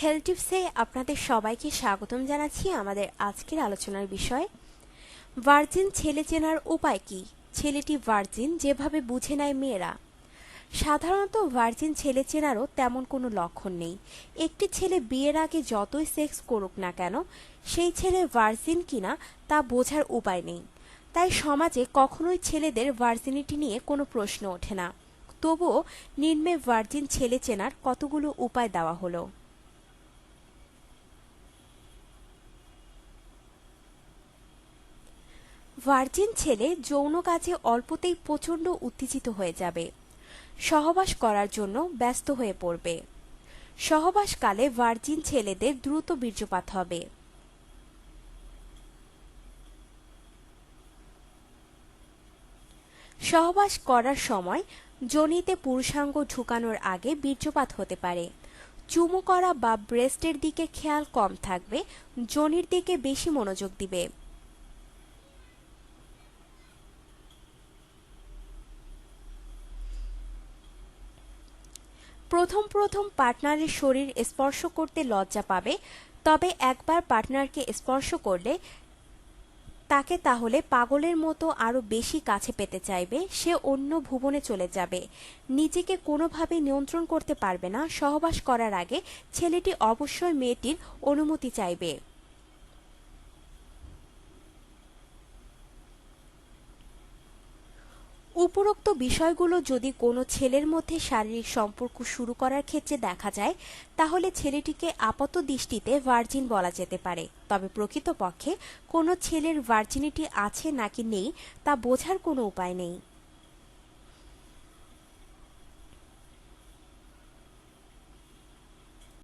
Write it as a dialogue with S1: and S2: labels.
S1: Health টিপসে আপনাদের সবাইকে স্বাগতম জানাচ্ছি আমাদের আজকের আলোচনার বিষয়। ভার্জিন ছেলে চেনার উপায় কি? ছেলেটি ভার্জিন, যেভাবে বুঝে নেয় মেয়েরা। সাধারণত ভার্জিন ছেলে চেনারও তেমন কোনো লক্ষণ নেই। একটি ছেলে বিয়ের আগে যতই সেক্স করুক না কেন, সেই ছেলে ভার্জিন কিনা তা বোঝার উপায় নেই। তাই সমাজে কখনোই ছেলেদের ভার্জিনিটি নিয়ে কোনো প্রশ্ন ওঠে না। তবুও নিম্নে ভার্জিন ছেলে চেনার কতগুলো উপায় দেওয়া হলো? ভার্জিন ছেলে যৌন কাজে অল্পতেই প্রচণ্ড উত্তেজিত হয়ে যাবে। সহবাস করার জন্য ব্যস্ত হয়ে পড়বে। সহবাসকালে ভার্জিন ছেলেদের দ্রুত বীর্যপাত হবে। সহবাস করার সময় যোনিতে পুরুষাঙ্গ ঢুকানোর আগে বীর্যপাত হতে পারে। চুমু করা বা ব্রেস্টের দিকে খেয়াল কম থাকবে যোনির দিকে বেশি মনোযোগ দিবে। প্রথম প্রথম পার্টনারের শরীর স্পর্শ করতে লজ্জা পাবে, তবে একবার পার্টনারকে স্পর্শ করলে তাকে তাহলে পাগলের মতো আরও বেশি কাছে পেতে চাইবে, সে অন্য ভুবনে চলে যাবে। নিজেকে কোনোভাবে নিয়ন্ত্রণ করতে পারবে না, সহবাস করার আগে ছেলেটি অবশ্যই মেয়েটির অনুমতি চাইবে। উপরোক্ত বিষয়গুলো যদি কোনো ছেলের মধ্যে শারীরিক সম্পর্ক শুরু করার ক্ষেত্রে দেখা যায়, তাহলে ছেলেটিকে আপাত দৃষ্টিতে ভার্জিন বলা যেতে পারে। তবে প্রকৃতপক্ষে কোনো ছেলের ভার্জিনিটি আছে নাকি নেই, তা বোঝার কোনো উপায় নেই।